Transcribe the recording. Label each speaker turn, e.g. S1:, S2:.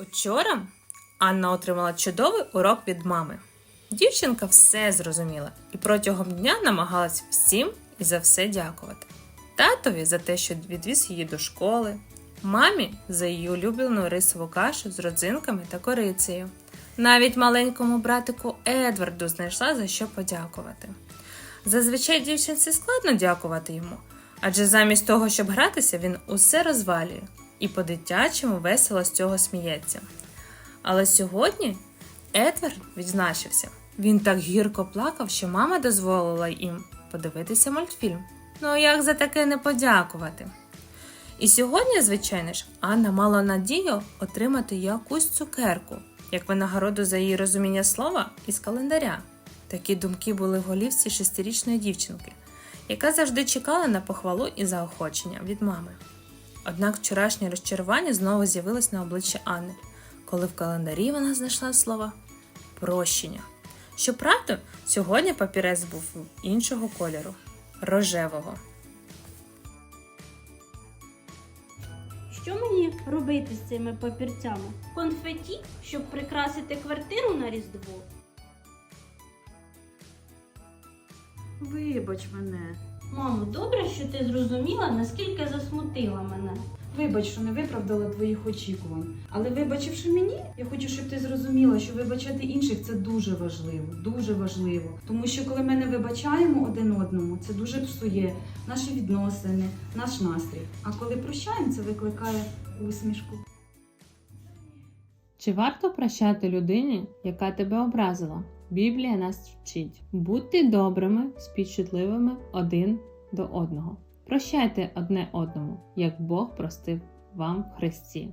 S1: Учора Анна отримала чудовий урок від мами. Дівчинка все зрозуміла і протягом дня намагалась всім і за все дякувати. Татові за те, що відвіз її до школи, мамі за її улюблену рисову кашу з родзинками та корицею. Навіть маленькому братику Едварду знайшла за що подякувати. Зазвичай дівчинці складно дякувати йому, адже замість того, щоб гратися, він усе розвалює і по-дитячому весело з цього сміється. Але сьогодні Едвард відзначився. Він так гірко плакав, що мама дозволила їм подивитися мультфільм. Ну як за таке не подякувати? І сьогодні, звичайно ж, Анна мала надію отримати якусь цукерку, як винагороду за її розуміння слова із календаря. Такі думки були в голівці шестирічної дівчинки, яка завжди чекала на похвалу і заохочення від мами. Однак вчорашнє розчарування знову з'явилось на обличчі Анни, коли в календарі вона знайшла слова прощення. Щоправда, сьогодні папірець був іншого кольору рожевого.
S2: Що мені робити з цими папірцями? Конфеті, щоб прикрасити квартиру на Різдво?
S3: Вибач мене.
S2: Мамо, добре, що ти зрозуміла, наскільки засмутила мене.
S3: Вибач, що не виправдала твоїх очікувань. Але вибачивши мені, я хочу, щоб ти зрозуміла, що вибачати інших це дуже важливо, дуже важливо. Тому що коли ми не вибачаємо один одному, це дуже псує наші відносини, наш настрій. А коли прощаємо, це викликає усмішку.
S1: Чи варто прощати людині, яка тебе образила? Біблія нас вчить будьте добрими, співчутливими один до одного. Прощайте одне одному, як Бог простив вам в Христі.